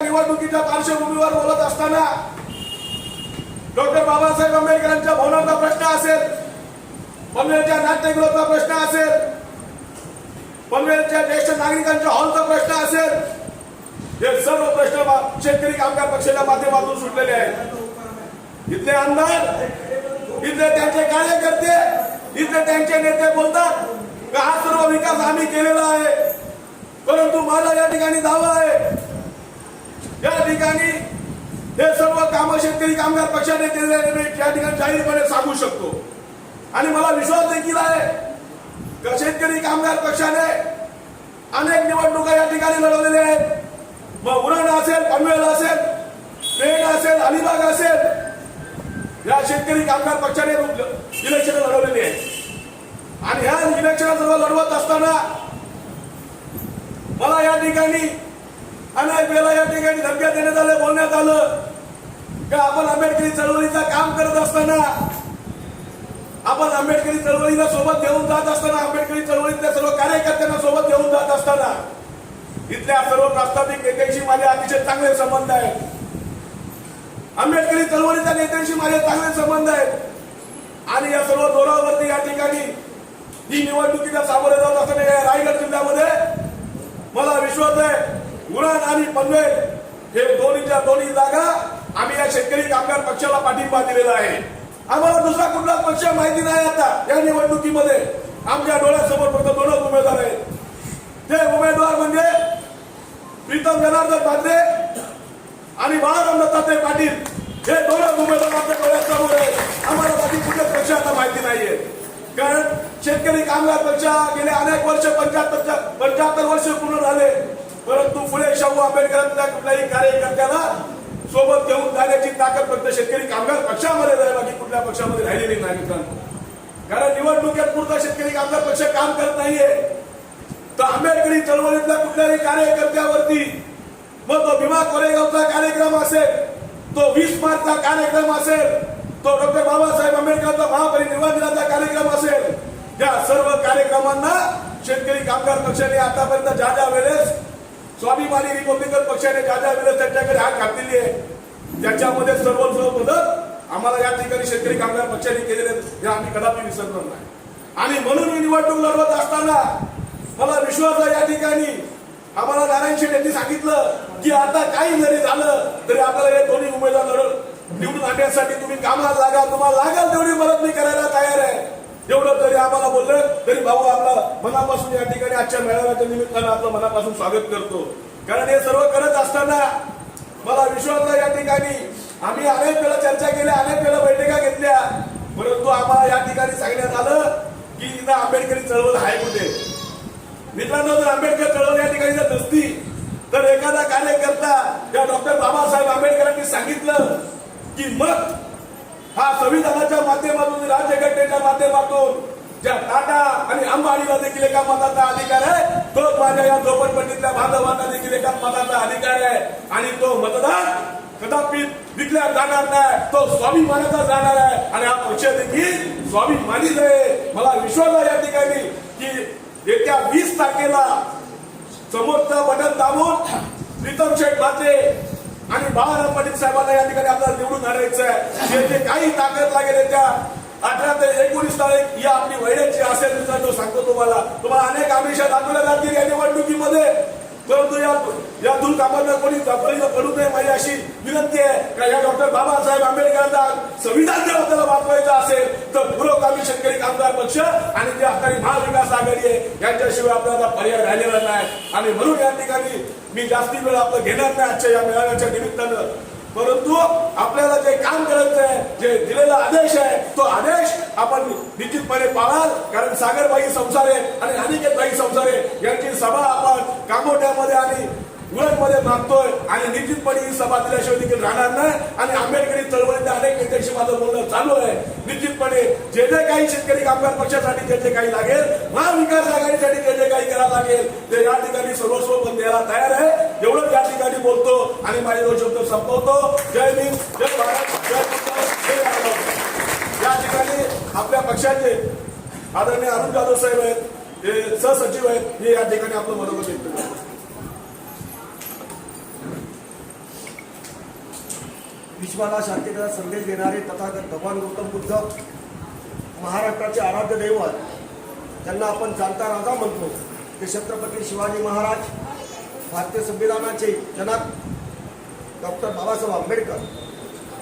निवडणुकीच्या पार्श्वभूमीवर बोलत असताना डॉक्टर बाबासाहेब आंबेडकरांच्या भवनाचा प्रश्न असेल पनवेलच्या नाट्यगृहाचा प्रश्न असेल पनवेलच्या ज्येष्ठ नागरिकांच्या हॉलचा प्रश्न असेल हे सर्व प्रश्न शेतकरी कामगार पक्षाच्या माध्यमातून सुटलेले आहेत. इथले आमदार इथले त्यांचे कार्यकर्ते इथले त्यांचे नेते बोलतात का हा सर्व विकास आम्ही केलेला आहे परंतु माझा या ठिकाणी दावा आहे या ठिकाणी हे सर्व काम शेतकरी कामगार पक्षाने केलेले मी या ठिकाणी जाहीरपणे सांगू शकतो. आणि मला विश्वास देखील आहे शेतकरी कामगार पक्षाने अनेक निवडणुका या ठिकाणी लढवलेल्या आहेत. मग उरण असेल पनवेल असेल पेण असेल अलिबाग असेल या शेतकरी कामगार पक्षाने इलेक्शन लढवलेली आहेत. आणि ह्या इलेक्शन सर्व लढवत असताना मला या ठिकाणी अनेक वेळा या ठिकाणी धमक्या देण्यात आलं बोलण्यात आलं. का आपण आंबेडकरी चळवळीचा काम करत असताना आपण आंबेडकरी चळवळीला सोबत घेऊन जात असताना आंबेडकरी चळवळीतल्या सर्व कार्यकर्त्यांना सोबत घेऊन जात असताना इथल्या सर्व प्रास्ताविक नेत्यांशी माझे अतिशय चांगले संबंध आहेत. आंबेडकरी चळवळीच्या नेत्यांशी माझे चांगले संबंध आहेत. आणि या सर्व जोरावरती या ठिकाणी ही निवडणुकीला सामोरे जात असताना या रायगड जिल्ह्यामध्ये मला विश्वास आहे उरण आणि पनवेल हे दोन्हीच्या दोन्ही जागा आम्ही या शेतकरी कामगार पक्षाला पाठिंबा दिलेला आहे. आम्हाला दुसरा कुठला पक्ष माहिती नाही आता या निवडणुकीमध्ये. आमच्या डोळ्यासमोर फक्त दोनच उमेदवार आहेत. ते उमेदवार म्हणजे प्रीतम जनार्दन पात्रे आणि बाळाराम दत्तात्रय पाटील. हे दोनच उमेदवार आमच्या डोळ्यासमोर आहेत. आम्हाला बाकी कुठले पक्ष आता माहिती नाहीये. कारण शेतकरी कामगार पक्ष गेले अनेक वर्ष पंच्याहत्तर पंच्याहत्तर वर्ष पूर्ण झाले. परंतु फुले शाहू आंबेडकरांच्या कुठल्याही कार्यकर्त्याला सोबत घेऊन जाण्याची ताकद फक्त शेतकरी कामगार पक्षामध्ये आहे बाकी कुठल्या पक्षामध्ये राहिलेली नाही मित्रांनो. कारण निवडणुकीत पुरता शेतकरी कामगार पक्ष काम करत नाहीये. तर आंबेडकरी चळवळीतल्या कुठल्याही कार्यकर्त्यावरती मग तो भीमा कोरेगावचा कार्यक्रम असेल तो वीस मार्चचा कार्यक्रम असेल तो डॉक्टर बाबासाहेब आंबेडकरचा महापरिनिर्वाण दिनाचा कार्यक्रम असेल या सर्व कार्यक्रमांना शेतकरी कामगार पक्षाने आतापर्यंत ज्या ज्या वेळेस स्वाभिमानी रिपब्लिकन पक्षाने ज्या ज्या वेळेस त्यांच्याकडे हात घातलेली आहे त्याच्यामध्ये सर्व मदत आम्हाला या ठिकाणी शेतकरी कामगार पक्षाने केलेले आहेत, हे आम्ही कदापि विसरणार नाही. आणि म्हणून मी निवडणूक लढवत असताना मला विश्वास आहे या ठिकाणी. आम्हाला नारायण शेठ यांनी सांगितलं की आता काही जरी झालं तरी आपल्याला हे दोन्ही उमेदवार निवडून आणण्यासाठी तुम्ही कामाला लागा तुम्हाला लागेल तेवढी मदत मी करायला तयार आहे. एवढं तरी आम्हाला बोललं तरी भाऊ आपला मनापासून या ठिकाणी आजच्या मेळाव्याच्या निमित्तानं आपलं मनापासून स्वागत करतो. कारण हे सर्व करत असताना मला विश्वास या ठिकाणी. आम्ही अनेक वेळा चर्चा केल्या अनेक वेळा बैठका घेतल्या. परंतु आम्हाला या ठिकाणी सांगण्यात आलं की इथं आंबेडकरी चळवळ आहे कुठे? मित्रांनो जर आंबेडकर चळवळ या ठिकाणी जर नसती तर एखादा कार्यकर्ता या डॉक्टर बाबासाहेब आंबेडकरांनी सांगितलं की मग हा संविधानाच्या माध्यमातून राज्यघटनेच्या माध्यमातून ज्या टाटा आणि अंबानीला देखील एका मताचा अधिकार आहे तो माझ्या या झोपडपट्टीतल्या बांधवांना देखील एका मताचा अधिकार आहे. आणि तो मतदार कदापि विकल्या जाणार नाही तो स्वाभिमानाचा जाणार आहे. आणि हा पक्ष देखील स्वाभिमानीच आहे. मला विश्वास आहे या ठिकाणी की येत्या वीस तारखेला समोरचा बटन दाबून प्रीतम शेठ माते बाळाराम पाटील साहेबांना या ठिकाणी आपल्याला निवडून आणायचं आहे जे जे काही ताकद लागेल त्या अठरा ते एकोणीस तारीख या आपली वैड्याची असेल मित्रांनो सांगतो तुम्हाला. तुम्हाला अनेक आमिषा दाखवल्या जातील या निवडणुकीमध्ये. परंतु या या दुर्कामांना कोणी जबाबदारीला पडू नये माझी अशी विनंती आहे. का या डॉक्टर बाबासाहेब आंबेडकरांना संविधान जर आपल्याला वाचवायचं असेल तर पुरोगामी शेतकरी कामगार पक्ष आणि जे आपली महाविकास आघाडी आहे. यांच्याशिवाय आपल्याला पर्याय राहिलेला नाही. आणि म्हणून या ठिकाणी मी जास्ती वेळ आपलं घेणार नाही आजच्या या मेळाव्याच्या निमित्तानं. परंतु आपल्याला जे काम करायचं आहे जे दिलेला आदेश आहे तो आदेश आपण निश्चितपणे पाळाल. कारण सागरबाई संसारे आणि अनिकेतबाई संसारे यांची सभा आपण कामोट्यामध्ये आणि उरणमध्ये मागतोय आणि निश्चितपणे ही सभा दिल्याशिवाय देखील राहणार नाही. आणि आंबेडकरी चळवळीतल्या अनेक नेत्यांशी माझं बोलणं चालू आहे. निश्चितपणे जे जे काही शेतकरी कामगार पक्षासाठी जे जे काही लागेल महाविकास आघाडीसाठी जे जे काही करावं लागेल ते या ठिकाणी सर्वस्व पण द्यायला तयार आहे. एवढंच या ठिकाणी बोलतो आणि माझे दोन शब्द संपवतो. जय हिंद जय भारत जय या ठिकाणी आपल्या पक्षाचे आदरणीय अरुण जाधव साहेब आहेत ते सहसचिव आहेत हे या ठिकाणी आपलं मनोगत व्यक्त करतात. विश्वाला शांततेचा संदेश देणारे तथागत भगवान गौतम बुद्ध महाराष्ट्राचे आराध्य दैवत. त्यांना आपण जाणता राजा म्हणतो. ते छत्रपती शिवाजी महाराज भारतीय संविधानाचे जनक डॉक्टर बाबासाहेब आंबेडकर.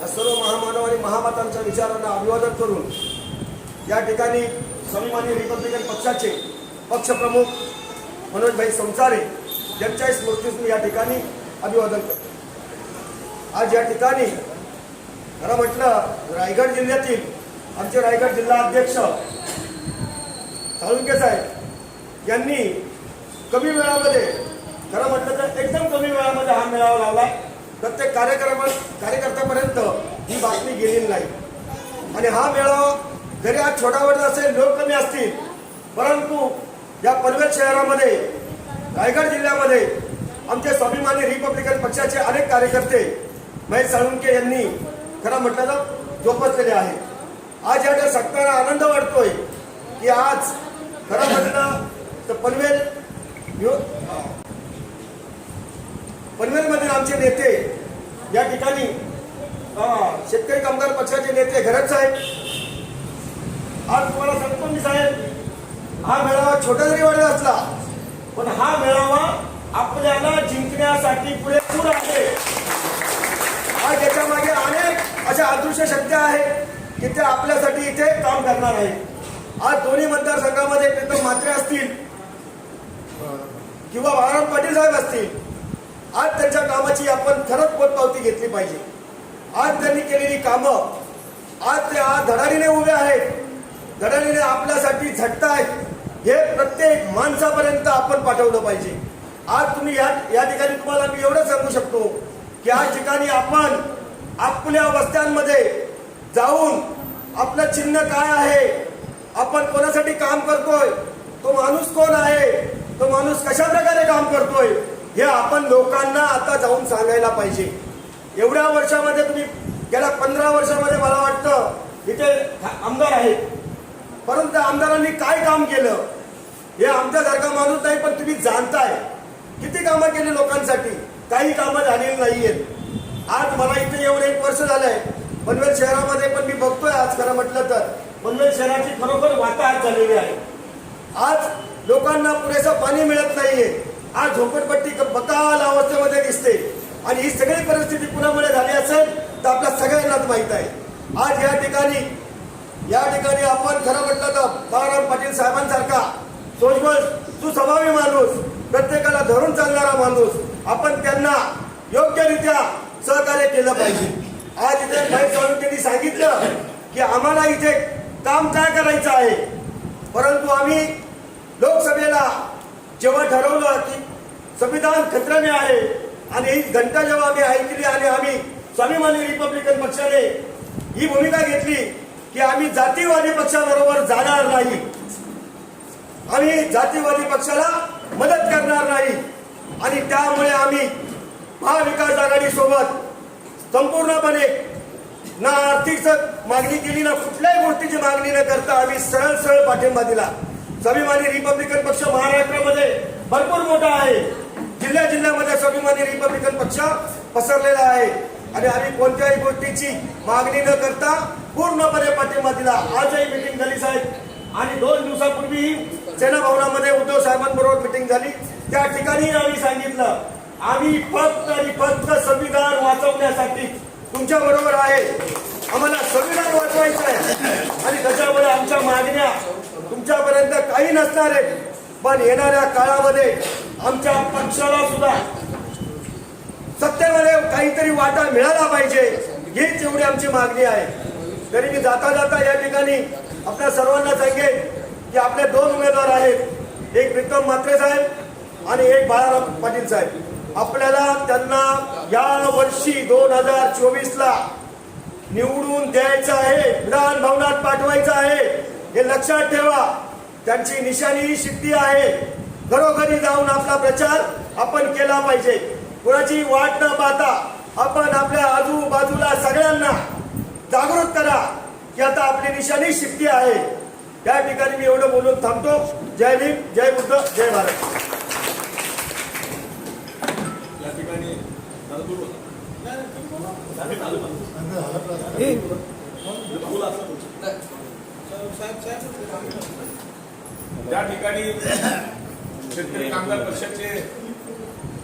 या सर्व महामानव आणि महामातांच्या विचारांना अभिवादन करून या ठिकाणी स्वाभिमानी रिपब्लिकन पक्षाचे पक्षप्रमुख मनोजभाई संसारे यांच्याही स्मृतीस मी या ठिकाणी अभिवादन करतो. आज या ठिकाणी खरं म्हटलं रायगड जिल्ह्यातील आमचे रायगड जिल्हा अध्यक्ष साळुंके साहेब यांनी कमी वेळामध्ये खरं म्हटलं तर एकदम कमी वेळामध्ये हा मेळावा लावला. प्रत्येक कार्यक्रम कार्यकर्त्यापर्यंत ही बातमी गेलेली नाही. आणि हा मेळावा जरी आज छोटा वाटत असेल लोक कमी असतील परंतु या पनवेल शहरामध्ये रायगड जिल्ह्यामध्ये आमचे स्वाभिमानी रिपब्लिकन पक्षाचे अनेक कार्यकर्ते महेश साळुंके यांनी खरं म्हटलं तर जोपासलेले आहे. आज या ठिकाणी आनंद वाटतोय की आज खरं म्हटलं तर पनवेल यो- पनवेलमधील आमचे नेते या ठिकाणी शेतकरी कामगार पक्षाचे नेते घरच साहेब. आज तुम्हाला सांगतो मी साहेब हा मेळावा छोटा जरी वाटत असला पण हा मेळावा आपल्याला जिंकण्यासाठी पुरेपूर आहे आज याच्या मागे अतिशय शक्य आहे की ते आपल्यासाठी इथे काम करणार आहे. आज दोन्ही मतदारसंघामध्ये प्रीतम म्हात्रे असतील किंवा बाळाराम पाटील साहेब असतील आज त्यांच्या कामाची आपण खरंच पोटपावती घेतली पाहिजे. आज त्यांनी केलेली कामं आज ते आज धडाडीने उभे आहेत. धडाडीने आपल्यासाठी झटतायत हे प्रत्येक माणसापर्यंत आपण पाठवलं पाहिजे. आज तुम्ही या या ठिकाणी तुम्हाला मी एवढं सांगू शकतो की या ठिकाणी आपण आपल्या वस्त्यांमध्ये जाऊन आपलं चिन्ह काय आहे? आपण कोणासाठी काम करतोय? तो माणूस कोण आहे? तो माणूस कशा प्रकारे काम करतोय? हे आपण लोकांना आता जाऊन सांगायला पाहिजे. एवढ्या वर्षामध्ये तुम्ही गेल्या पंधरा वर्षामध्ये मला वाटतं इथे आमदार आहेत. परंतु आमदारांनी काय काम केलं? हे आमच्यासारखा माणूस नाही पण तुम्ही जाणताय. किती कामं केली लोकांसाठी? काही कामं झालेली नाही आहेत आज मला इथे येऊन एक वर्ष झालंय. पनवेल शहरामध्ये पण मी बघतोय आज खरं म्हटलं तर. पनवेल शहराची खरोखर वाताहत झालेली आहे. आज लोकांना पुरेसं पाणी मिळत नाहीये. आज झोपडपट्टी बकाल अवस्थेमध्ये दिसते. आणि ही सगळी परिस्थिती कुणामुळे झाली असेल तर आपल्या सगळ्यांनाच माहीत आहे. आज या ठिकाणी या ठिकाणी आपण खरं म्हटलं तर बाळाराम पाटील साहेबांसारखा सोजवळ सुस्वभावी माणूस प्रत्येकाला धरून चालणारा माणूस आपण त्यांना योग्यरित्या सहकार्य केलं पाहिजे. आज इथे महेश साळुंकेंनी सांगितलं की आम्हाला इथे काम काय करायचं आहे? परंतु आम्ही लोकसभेला जेव्हा ठरवलं की संविधान खतऱ्याने आहे आणि ही घंटा जेव्हा आम्ही ऐकली आणि आम्ही स्वाभिमानी रिपब्लिकन पक्षाने ही भूमिका घेतली की आम्ही जातीवादी पक्षाबरोबर जाणार नाही. आम्ही जातीवादी पक्षाला मदत करणार नाही. आणि त्यामुळे आम्ही महाविकास आघाडी सोबत संपूर्णपणे ना आर्थिक मागणी केली ना कुठल्याही गोष्टीची मागणी न करता आम्ही सरळ सरळ पाठिंबा दिला. स्वाभिमानी रिपब्लिकन पक्ष महाराष्ट्रामध्ये भरपूर मोठा आहे. जिल्ह्या जिल्ह्यामध्ये स्वाभिमानी रिपब्लिकन पक्ष पसरलेला आहे. आणि आम्ही कोणत्याही गोष्टीची मागणी न करता पूर्णपणे पाठिंबा दिला. आजही मिटिंग झाली साहेब. आणि दोन दिवसापूर्वी सेना भवनामध्ये उद्धव साहेबांबरोबर मिटिंग झाली. त्या ठिकाणी आम्ही सांगितलं आम्ही फक्त आणि फक्त संविधान वाचवण्यासाठी तुमच्या बरोबर आहे. आम्हाला संविधान वाचवायचं आहे. आणि त्याच्यामुळे आमच्या मागण्या तुमच्यापर्यंत काही नसणार आहेत. पण येणाऱ्या काळामध्ये आमच्या पक्षाला सुद्धा सत्तेमध्ये काहीतरी वाटा मिळाला पाहिजे हीच एवढी आमची मागणी आहे. तरी मी जाता जाता या ठिकाणी आपल्या सर्वांना सांगेन की आपले दोन उमेदवार आहेत. एक प्रीतम म्हात्रे साहेब आणि एक बाळाराम पाटील साहेब. आपल्याला त्यांना या वर्षी दोन हजार चोवीस ला निवडून द्यायचं आहे विधान भवनात पाठवायचं आहे हे लक्षात ठेवा. त्यांची निशाणी ही सिद्धी आहे. घरोघरी जाऊन आपला प्रचार आपण केला पाहिजे. कुणाची वाट न पाहता आपण आपल्या आजूबाजूला सगळ्यांना जागृत करा की आता आपली निशाणी सिद्धी आहे. या ठिकाणी मी एवढं बोलून थांबतो. जय भीम जय बुद्ध जय भारत या ठिकाणी दादा बोलू आता. त्या ठिकाणी शेतकरी कामगार पक्षाचे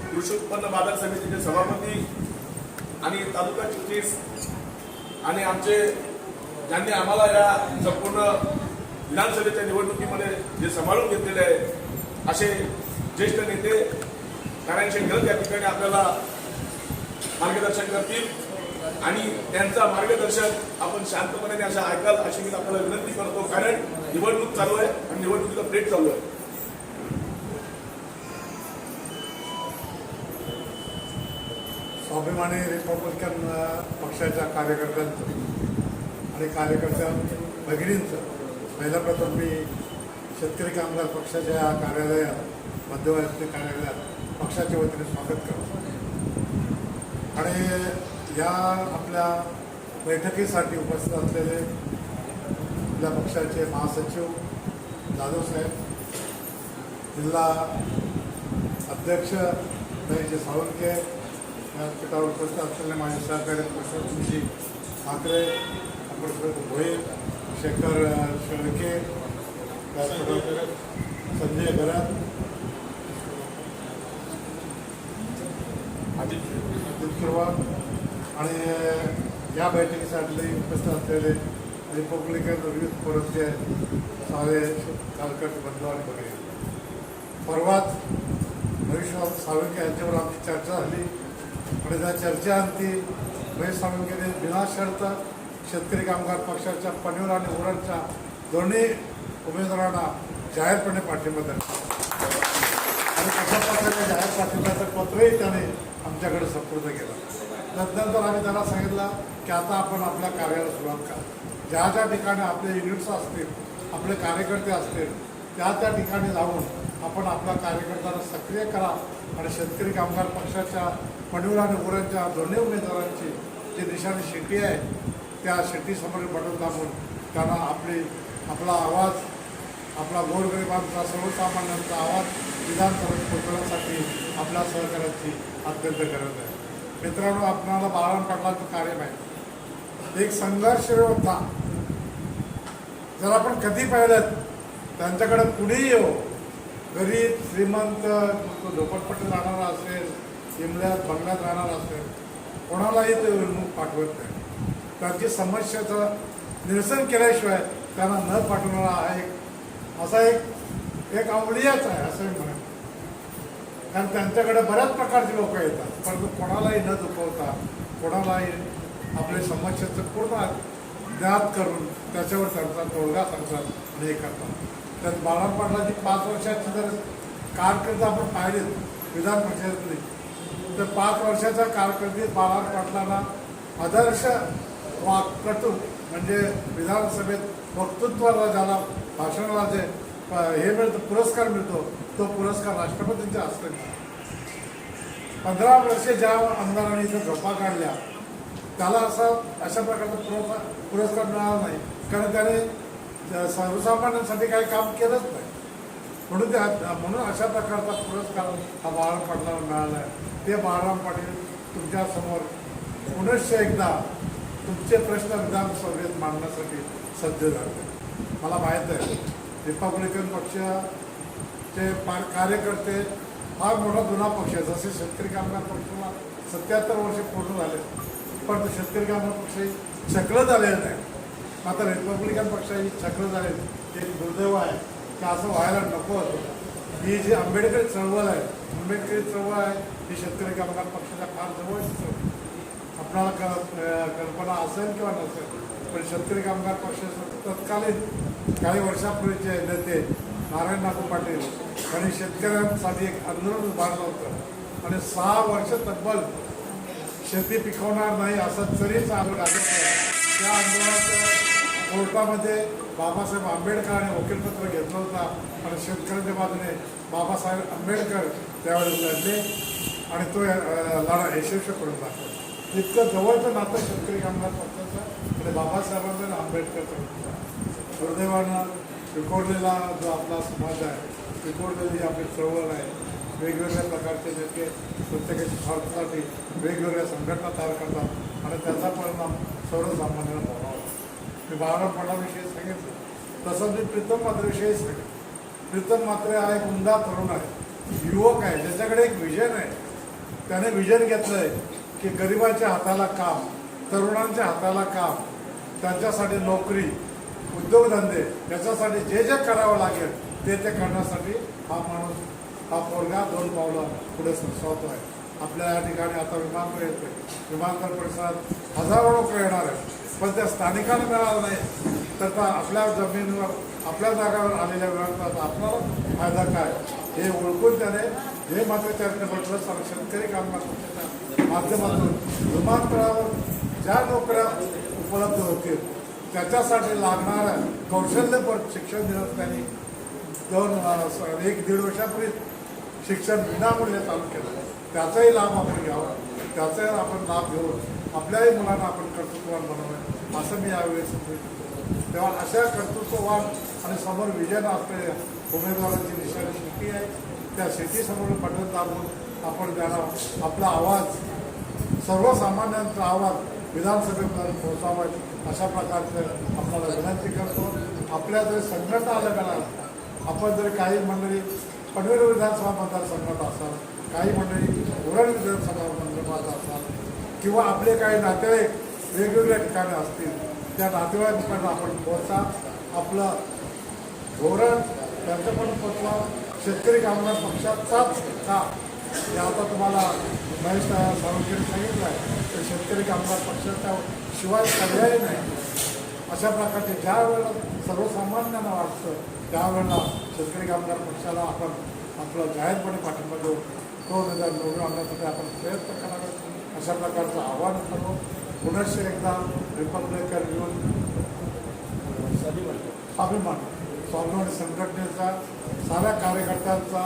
कृषी उत्पन्न बाजार समितीचे सभापती आणि तालुका चिटणीस आणि आमचे ज्यांनी आम्हाला या संपूर्ण विधानसभेच्या निवडणुकीमध्ये जे सांभाळून घेतलेले आहे असे ज्येष्ठ नेते नारायण शेंगर या ठिकाणी आपल्याला मार्गदर्शन करतील आणि त्यांचा मार्गदर्शन आपण शांतपणे असं ऐकाल अशी मी आपल्याला विनंती करतो. कारण निवडणूक चालू आहे आणि निवडणुकीचा प्लेट चालू आहे. स्वाभिमानी रिपब्लिकन पक्षाच्या कार्यकर्त्यांचं आणि कार्यकर्त्या भगिनींचं. पहिल्या प्रथम मी शेतकरी कामगार पक्षाच्या या कार्यालयात मध्यवर्ती कार्यालयात पक्षाच्या वतीने स्वागत करतो. आणि या आपल्या बैठकीसाठी उपस्थित असलेले आपल्या पक्षाचे महासचिव जाधव साहेब जिल्हा अध्यक्ष महेश सावंके पिठावर उपस्थित असलेले माझे सहकारी कृष्णजी ठाकरे अमृत भोईर शेखर शेळके व्यासपीठावर संजय गरात अजित अजित सुरुवात आणि या बैठकीसाठी उपस्थित असलेले रिपब्लिकन विविध फोरमचे सावे कार्यकर्ते बंधू आणि भगिनी परवाच महेश साळुंके यांच्यावर आमची चर्चा झाली आणि त्या चर्चेअंती महेश साळुंकेने विनाशर्त शेतकरी कामगार पक्षाच्या पनवेल आणि उरणच्या दोन्ही उमेदवारांना जाहीरपणे पाठिंबा दिला. आणि कशा प्रकारे जाहीर पाठिंब्याचं पत्रही त्याने आमच्याकडे सपूर्द केलं. त्यानंतर आम्ही त्याला सांगितलं की आता आपण आपल्या कार्याला सुरुवात करा. ज्या ज्या ठिकाणी आपले युनिट्स असतील आपले कार्यकर्ते असतील त्या त्या ठिकाणी जाऊन आपण आपल्या कार्यकर्त्यांना सक्रिय करा आणि शेतकरी कामगार पक्षाच्या पनवेल आणि उरणच्या दोन्ही उमेदवारांची जी निशाणी शेती आहे त्या शेतीसमोर बटन दाबून त्यांना आपली आपला आवाज आपला गोरगरिबांचा सर्वसामान्यांचा आवाज विधानसभेत पोचवण्यासाठी आपल्या सहकार्याची अत्यंत गरज आहे. मित्रांनो आपणाला बाळाराम पाटलांचं कार्य माहिती. एक संघर्ष होता. जर आपण कधी पाहिलं त्यांच्याकडे कुणीही येऊ गरीब श्रीमंत तो झोपटपट्टी राहणारा असेल शिमल्यात बंगल्यात राहणारा असेल कोणालाही ते निवडणूक पाठवत नाही. त्यांची समस्याचं निरसन केल्याशिवाय त्यांना न पाठवणारा हा एक असा एक एक अवलियाच आहे असं मी म्हणेन. कारण त्यांच्याकडे बऱ्याच प्रकारचे लोक येतात. परंतु कोणालाही न दुखवता कोणालाही आपल्या समस्येचं पूर्ण ज्ञात करून त्याच्यावर त्यांचा तोडगा सांगतात आणि हे करतात. त्यात बाळाराम पाच वर्षाची जर कारकीर्द आपण पाहिली विधान परिषदेतली तर पाच वर्षाच्या कारकिर्दीत बाळाराम आदर्श वाकटू म्हणजे विधानसभेत वक्तृत्वाला ज्याला भाषणाला जे हे मिळतं पुरस्कार मिळतो. तो पुरस्कार राष्ट्रपतींच्या हस्ते पंधरा वर्षे ज्या आमदारांनी इथं झोपा काढल्या त्याला असा अशा प्रकारचा पुरस्कार पुरस्कार मिळाला नाही. कारण त्याने सर्वसामान्यांसाठी काही काम केलंच नाही. म्हणून त्या म्हणून अशा प्रकारचा पुरस्कार हा बाळाराम पाटलाला मिळाला आहे. ते बाळाराम पाटील तुमच्यासमोर पुनश्च एकदा तुमचे प्रश्न विधानसभेत मांडण्यासाठी सज्ज झाले. मला माहीत आहे. रिपब्लिकन पक्षाचे पा कार्यकर्ते फार मोठा जुना पक्ष आहे. जसे शेतकरी कामगार पक्षाला सत्याहत्तर वर्ष पूर्ण झाले. पण तो शेतकरी कामगार पक्षही छकलं झालेलं नाही. मात्र रिपब्लिकन पक्षही छकलं झाले एक दुर्दैव आहे की असं व्हायला नको होतं ही जी आंबेडकरी चळवळ आहे आंबेडकरी चळवळ आहे ही शेतकरी कामगार पक्षाच्या फार जवळची चळवळ आपणाला क कल्पना असेल किंवा नसेल पण शेतकरी कामगार पक्षाचे तत्कालीन काही वर्षापूर्वीचे नेते नारायण नागू पाटील यांनी शेतकऱ्यांसाठी एक आंदोलन उभारलं होतं. आणि सहा वर्ष तब्बल शेती पिकवणार नाही असं तरीच आंदोलन त्या आंदोलनाचं कोर्टामध्ये बाबासाहेब आंबेडकर आणि वकीलपत्र घेतलं होतं आणि शेतकऱ्यांच्या बाजूने बाबासाहेब आंबेडकर त्यावेळेस लढले आणि तो लढा यशस्वी करून दाखवला. इतकं जवळचं नातं शेतकरी कामगार पक्षाचं आणि बाबासाहेबांचं आणि आंबेडकरचं होतं. दुर्दैवानं पिकोडलेला जो आपला समाज आहे पिकोडलेली आपली चळवळ आहे वेगवेगळ्या प्रकारचे नेते प्रत्येकाच्या स्वार्थासाठी वेगवेगळ्या संघटना तयार करतात आणि त्याचा परिणाम सर्वसामान्यांना भोगावा मी बाळाराम सांगितलं. तसं मी प्रीतम मात्रेविषयी सांगितलं. प्रीतम मात्रे हा एक उमदा तरुण आहे युवक आहे ज्याच्याकडे एक विजन आहे. त्याने विजन घेतलं आहे की गरिबाच्या हाताला काम तरुणांच्या हाताला काम त्यांच्यासाठी नोकरी उद्योगधंदे याच्यासाठी जे जे करावं लागेल ते ते करण्यासाठी हा माणूस हा पोरगा दोन पावलं पुढे सरसावतो आहे. आपल्या या ठिकाणी आता विमानतळ येते विमानतळ परिसरात हजारो लोक येणार आहेत. पण त्या स्थानिकांना मिळालं नाही. तर त्या आपल्या जमिनीवर आपल्या जागावर आलेल्या विमानतळाचा आपला फायदा काय? हे ओळखून त्याने हे मात्र चॅरिटेबल म्हटलं आणि शेतकरी कामगार माध्यमातून विमानतळावर ज्या नोकऱ्या उपलब्ध होतील त्याच्यासाठी लागणारं कौशल्यपर शिक्षण देण्यास त्यांनी दोन एक दीड वर्षापूर्वी शिक्षण विनामूल्य चालू केलं त्याचाही लाभ आपण घ्यावा. त्याचाही आपण लाभ घेऊन आपल्याही मुलांना आपण कर्तृत्ववान बनवलं असं मी यावेळी समजतो तेव्हा अशा कर्तृत्ववान आणि समोर विजन असलेल्या उमेदवारांची निशाणी शेती आहे. त्या शेतीसमोर पटवत आपण त्यांना आपला आवाज सर्वसामान्यांचा आवाज विधानसभेपर्यंत पोहोचावं अशा प्रकारचं आपल्याला विनंती करतो. आपल्या जर संघटना अलग अलग आपण जर काही मंडळी पनवेल विधानसभा मतदारसंघात असाल काही मंडळी उरण विधानसभा मंडळात असाल किंवा आपले काही नातेवाईक वेगवेगळ्या ठिकाणी असतील त्या नातेवाईकांना आपण पोहोचा. आपलं धोरण त्यांचं पण पोचवा. शेतकरी कामगार पक्षाचाच का हे आता तुम्हाला महेश सावंतकडे सांगितलं आहे तर शेतकरी कामगार पक्षाच्या शिवाय पर्याय नाही. अशा प्रकारचे ज्या वेळेला सर्वसामान्यांना वाटतं त्यावेळेला शेतकरी कामगार पक्षाला आपण आपला जाहीरपणे पाठिंबा देऊ. तो निदान निवडून आणण्यासाठी आपण प्रयत्न करावे अशा प्रकारचं आव्हान करतो. पुनश्च एकदा रिपब्लिकन येऊन स्वाभिमान. स्वाभिमान संघटनेचा साऱ्या कार्यकर्त्यांचा